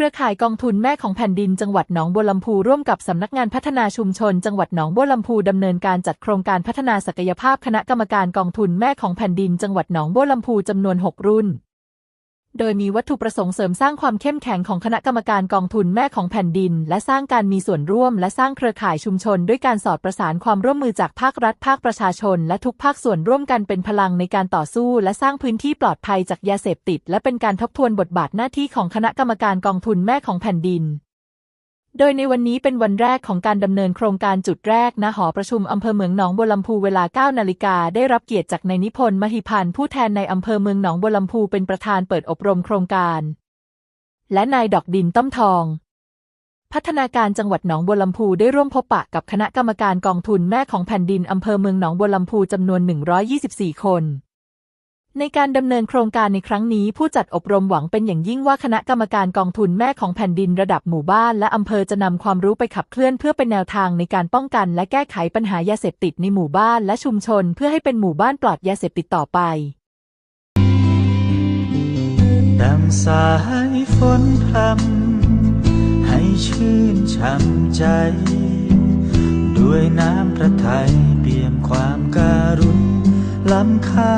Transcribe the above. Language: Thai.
ครือข่ายกองทุนแม่ของแผ่นดินจังหวัดหนองบัวลำพูร่วมกับสำนักงานพัฒนาชุมชน จังหวัดหนองบัวลำพูดำเนินการจัดโครงการพัฒนาศักยภาพคณะกรรมการกองทุนแม่ของแผ่นดินจังหวัดหนองบัวลำพูจำนวน 6 รุ่น โดยมีวัตถุประสงค์เสริมสร้างความเข้มแข็งของคณะกรรมการกองทุนแม่ของแผ่นดิน และสร้างการมีส่วนร่วม และสร้างเครือข่ายชุมชน ด้วยการสอดประสานความร่วมมือจากภาครัฐ ภาคประชาชน และทุกภาคส่วนร่วมกันเป็นพลังในการต่อสู้ และสร้างพื้นที่ปลอดภัยจากยาเสพติด และเป็นการทบทวนบทบาทหน้าที่ของคณะกรรมการกองทุนแม่ของแผ่นดิน โดยในวันนี้เป็นวันแรกของการดำเนินโครงการจุดแรกณหอประชุมอำเภอเมืองหนองบัวลำพูเวลา9นาฬิกาได้รับเกียรติจากนายนิพนธ์มหิพันธ์ผู้แทนในอำเภอเมืองหนองบัวลำพูเป็นประธานเปิดอบรมโครงการ และนายดอกดินต้อมทอง พัฒนาการจังหวัดหนองบัวลำพูได้ร่วมพบปะกับคณะกรรมการกองทุนแม่ของแผ่นดินอำเภอเมืองหนองบัวลำพูจำนวน 124 คน ในการดำเนินโครงการในครั้งนี้ ผู้จัดอบรมหวังเป็นอย่างยิ่งว่าคณะกรรมการกองทุนแม่ของแผ่นดินระดับหมู่บ้าน และอำเภอจะนำความรู้ไปขับเคลื่อนเพื่อเป็นแนวทางในการป้องกัน และแก้ไขปัญหายาเสพติดในหมู่บ้านและชุมชน เพื่อให้เป็นหมู่บ้านปลอดยาเสพติดต่อไปดังสายฝนพรำให้ชื่นช่ำใจ ด้วยน้ำพระทัยเปี่ยมความการุณล้ำค่า